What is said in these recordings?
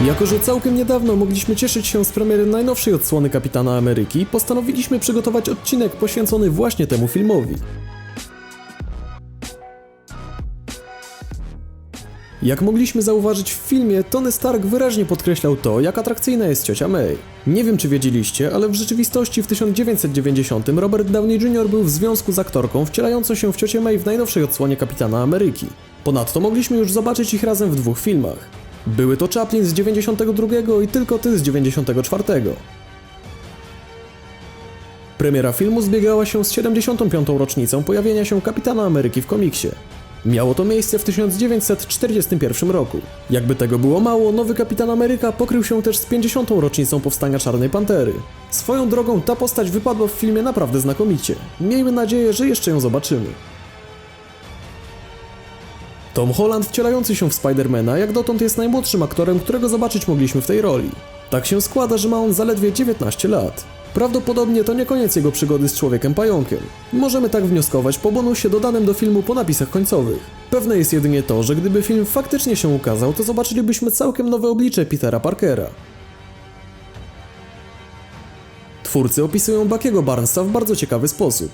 Jako, że całkiem niedawno mogliśmy cieszyć się z premiery najnowszej odsłony Kapitana Ameryki, postanowiliśmy przygotować odcinek poświęcony właśnie temu filmowi. Jak mogliśmy zauważyć w filmie, Tony Stark wyraźnie podkreślał to, jak atrakcyjna jest ciocia May. Nie wiem czy wiedzieliście, ale w rzeczywistości w 1990 Robert Downey Jr. był w związku z aktorką wcielającą się w ciocię May w najnowszej odsłonie Kapitana Ameryki. Ponadto mogliśmy już zobaczyć ich razem w dwóch filmach. Były to Chaplin z 92 i Tylko Ty z 94. Premiera filmu zbiegała się z 75. rocznicą pojawienia się Kapitana Ameryki w komiksie. Miało to miejsce w 1941 roku. Jakby tego było mało, nowy Kapitan Ameryka pokrył się też z 50. rocznicą powstania Czarnej Pantery. Swoją drogą ta postać wypadła w filmie naprawdę znakomicie. Miejmy nadzieję, że jeszcze ją zobaczymy. Tom Holland wcielający się w Spidermana jak dotąd jest najmłodszym aktorem, którego zobaczyć mogliśmy w tej roli. Tak się składa, że ma on zaledwie 19 lat. Prawdopodobnie to nie koniec jego przygody z Człowiekiem Pająkiem. Możemy tak wnioskować po bonusie dodanym do filmu po napisach końcowych. Pewne jest jedynie to, że gdyby film faktycznie się ukazał, to zobaczylibyśmy całkiem nowe oblicze Petera Parkera. Twórcy opisują Buckiego Barnesa w bardzo ciekawy sposób.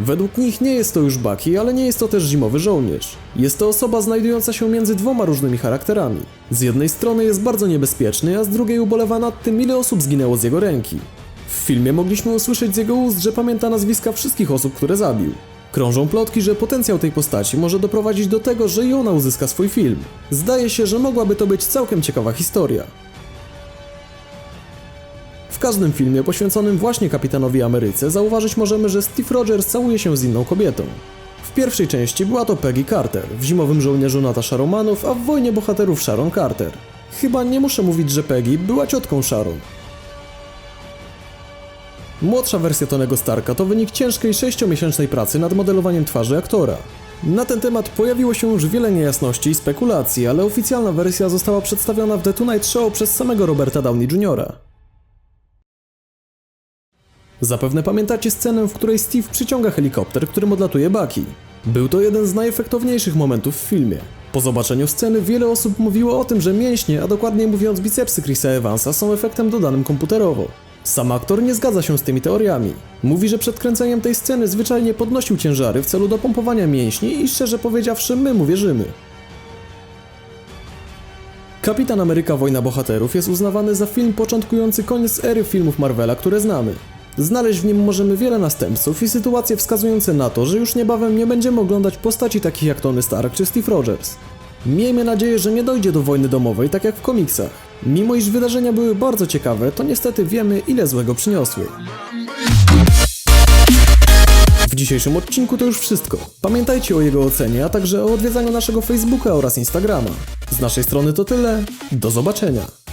Według nich nie jest to już Bucky, ale nie jest to też zimowy żołnierz. Jest to osoba znajdująca się między dwoma różnymi charakterami. Z jednej strony jest bardzo niebezpieczny, a z drugiej ubolewa nad tym, ile osób zginęło z jego ręki. W filmie mogliśmy usłyszeć z jego ust, że pamięta nazwiska wszystkich osób, które zabił. Krążą plotki, że potencjał tej postaci może doprowadzić do tego, że i ona uzyska swój film. Zdaje się, że mogłaby to być całkiem ciekawa historia. W każdym filmie poświęconym właśnie kapitanowi Ameryce zauważyć możemy, że Steve Rogers całuje się z inną kobietą. W pierwszej części była to Peggy Carter, w Zimowym Żołnierzu Natasza Romanow, a w Wojnie Bohaterów Sharon Carter. Chyba nie muszę mówić, że Peggy była ciotką Sharon. Młodsza wersja Tonego Starka to wynik ciężkiej sześciomiesięcznej pracy nad modelowaniem twarzy aktora. Na ten temat pojawiło się już wiele niejasności i spekulacji, ale oficjalna wersja została przedstawiona w The Tonight Show przez samego Roberta Downey Jr. Zapewne pamiętacie scenę, w której Steve przyciąga helikopter, którym odlatuje Bucky. Był to jeden z najefektowniejszych momentów w filmie. Po zobaczeniu sceny wiele osób mówiło o tym, że mięśnie, a dokładniej mówiąc bicepsy Chrisa Evansa są efektem dodanym komputerowo. Sam aktor nie zgadza się z tymi teoriami. Mówi, że przed kręceniem tej sceny zwyczajnie podnosił ciężary w celu dopompowania mięśni i szczerze powiedziawszy my mu wierzymy. Kapitan Ameryka Wojna Bohaterów jest uznawany za film początkujący koniec ery filmów Marvela, które znamy. Znaleźć w nim możemy wiele następców i sytuacje wskazujące na to, że już niebawem nie będziemy oglądać postaci takich jak Tony Stark czy Steve Rogers. Miejmy nadzieję, że nie dojdzie do wojny domowej, tak jak w komiksach. Mimo iż wydarzenia były bardzo ciekawe, to niestety wiemy, ile złego przyniosły. W dzisiejszym odcinku to już wszystko. Pamiętajcie o jego ocenie, a także o odwiedzaniu naszego Facebooka oraz Instagrama. Z naszej strony to tyle. Do zobaczenia.